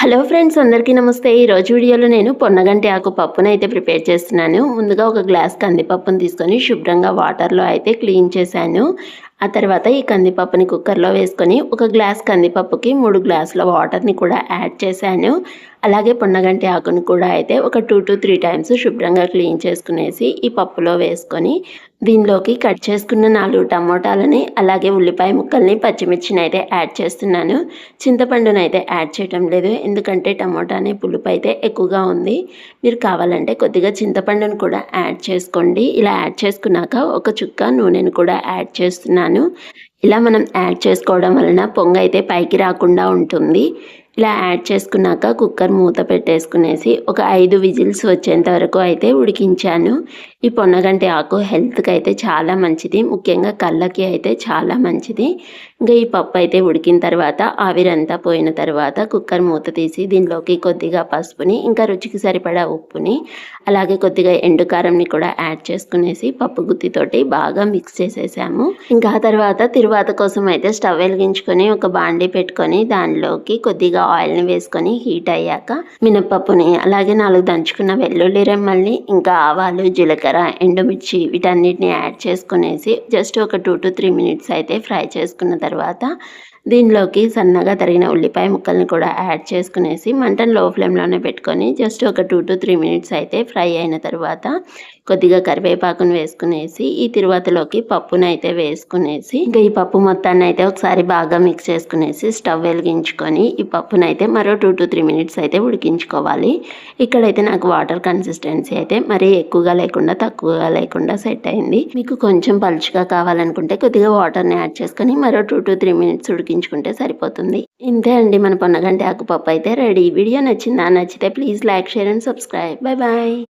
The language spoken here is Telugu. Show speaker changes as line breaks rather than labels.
హలో ఫ్రెండ్స్ అందరికీ నమస్తే. ఈ రోజు వీడియోలో నేను పొన్నగంటి ఆకు పప్పును అయితే ప్రిపేర్ చేస్తున్నాను. ముందుగా ఒక గ్లాస్ కందిపప్పును తీసుకొని శుభ్రంగా వాటర్లో అయితే క్లీన్ చేశాను. ఆ తర్వాత ఈ కందిపప్పుని కుక్కర్లో వేసుకొని ఒక గ్లాస్ కందిపప్పుకి మూడు గ్లాసుల వాటర్ని కూడా యాడ్ చేశాను. అలాగే పొన్నగంటి ఆకుని కూడా అయితే ఒక టూ టు త్రీ టైమ్స్ శుభ్రంగా క్లీన్ చేసుకునేసి ఈ పప్పులో వేసుకొని దీనిలోకి కట్ చేసుకున్న నాలుగు టమోటాలని అలాగే ఉల్లిపాయ ముక్కల్ని పచ్చిమిర్చిని అయితే యాడ్ చేస్తున్నాను. చింతపండుని అయితే యాడ్ చేయటం లేదు. ఎందుకంటే టమోటా అనే పులుపు అయితే ఎక్కువగా ఉంది. మీరు కావాలంటే కొద్దిగా చింతపండును కూడా యాడ్ చేసుకోండి. ఇలా యాడ్ చేసుకున్నాక ఒక చుక్క నూనెను కూడా యాడ్ చేస్తున్నాను. ఇలా మనం యాడ్ చేసుకోవడం వలన పొంగ అయితే పైకి రాకుండా ఉంటుంది. ఇలా యాడ్ చేసుకున్నాక కుక్కర్ మూత పెట్టేసుకునేసి ఒక ఐదు విజిల్స్ వచ్చేంత వరకు అయితే ఉడికించాను. ఈ పొన్నగంటి ఆకు హెల్త్కి అయితే చాలా మంచిది. ముఖ్యంగా కళ్ళకి అయితే చాలా మంచిది. ఇంకా ఈ పప్పు అయితే ఉడికిన తర్వాత ఆవిరంతా పోయిన తర్వాత కుక్కర్ మూత తీసి దీనిలోకి కొద్దిగా పసుపుని ఇంకా రుచికి సరిపడా ఉప్పుని అలాగే కొద్దిగా ఎండుకారంని కూడా యాడ్ చేసుకునేసి పప్పు గుత్తితోటి బాగా మిక్స్ చేసేసాము. ఇంకా తర్వాత తిరువాత కోసం అయితే స్టవ్ వెలిగించుకొని ఒక బాండి పెట్టుకొని దానిలోకి కొద్దిగా ఆయిల్ని వేసుకొని హీట్ అయ్యాక మినపప్పుని అలాగే నాలుగు దంచుకున్న వెల్లుల్లి రెమ్మల్ని ఇంకా ఆవాలు జీలకర్ర ఎండుమిర్చి వీటన్నిటిని యాడ్ చేసుకునేసి జస్ట్ ఒక టూ టు త్రీ మినిట్స్ అయితే ఫ్రై చేసుకున్న తర్వాత దీనిలోకి సన్నగా తరిగిన ఉల్లిపాయ ముక్కల్ని కూడా యాడ్ చేసుకునేసి మంటను లో ఫ్లేమ్లోనే పెట్టుకొని జస్ట్ ఒక టూ టు త్రీ మినిట్స్ అయితే ఫ్రై అయిన తర్వాత కొద్దిగా కరివేపాకును వేసుకునేసి ఈ తిరువాతలోకి పప్పును అయితే వేసుకునేసి ఇంకా ఈ పప్పు మొత్తాన్ని అయితే ఒకసారి బాగా మిక్స్ చేసుకునేసి స్టవ్ వెలిగించుకొని ఈ పప్పును అయితే మరో టూ టు త్రీ మినిట్స్ అయితే ఉడికించుకోవాలి. ఇక్కడైతే నాకు వాటర్ కన్సిస్టెన్సీ అయితే మరీ ఎక్కువగా లేకుండా తక్కువగా లేకుండా సెట్ అయింది. మీకు కొంచెం పలుచుగా కావాలనుకుంటే కొద్దిగా వాటర్ని యాడ్ చేసుకొని మరో టూ టు త్రీ మినిట్స్ ఉడికి ఉడికించుకుంటే సరిపోతుంది. ఇంతే అండి మన పొన్నగంటి ఆకుపప్పు అయితే రెడీ. వీడియో నచ్చిందా? నచ్చితే please like share and subscribe. Bye bye.